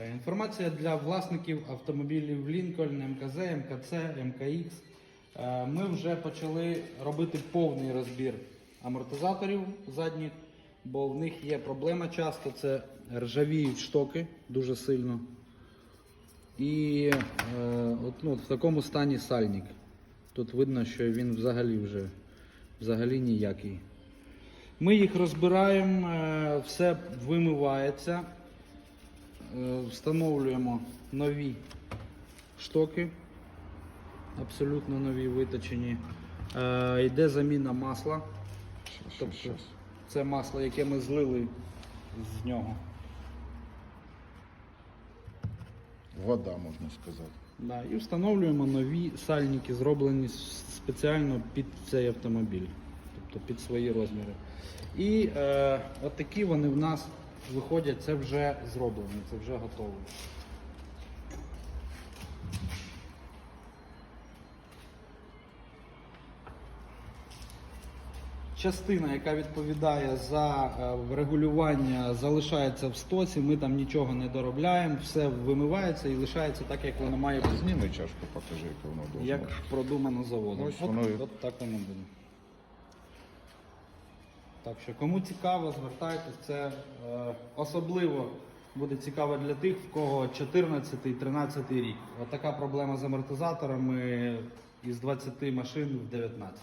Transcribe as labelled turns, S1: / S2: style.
S1: Е, Інформація для власників автомобілів Lincoln, МКЗ, МКЦ, МКХ. Е, Ми вже почали робити повний розбір амортизаторів задніх, бо в них є проблема часто, це ржавіють штоки дуже сильно. І е, от, ну, в такому стані сальник. Тут видно, що він взагалі вже взагалі ніякий. Ми їх розбираємо, все вимивається, встановлюємо нові штоки, абсолютно нові виточені. Е, Йде заміна масла. Тобто це масло, яке ми злили з нього.
S2: Вода, можна сказати.
S1: Да, і встановлюємо нові сальники, зроблені спеціально під цей автомобіль, тобто під свої розміри. І е, от такі вони в нас виходять, це вже зроблено, це вже готово. Частина, яка відповідає за е, регулювання, залишається в стоці. Ми там нічого не доробляємо, все вимивається і лишається так, як воно має бути.
S2: Зніми чашку, покажи, яке воно должно.
S1: Як продумано заводом.
S2: Ось
S1: от,
S2: воно і-
S1: от так воно буде. Так що, кому цікаво, звертайтеся, Це е, особливо буде цікаво для тих, в кого 14-13 рік. Отака така проблема з амортизаторами із 20 машин в 19.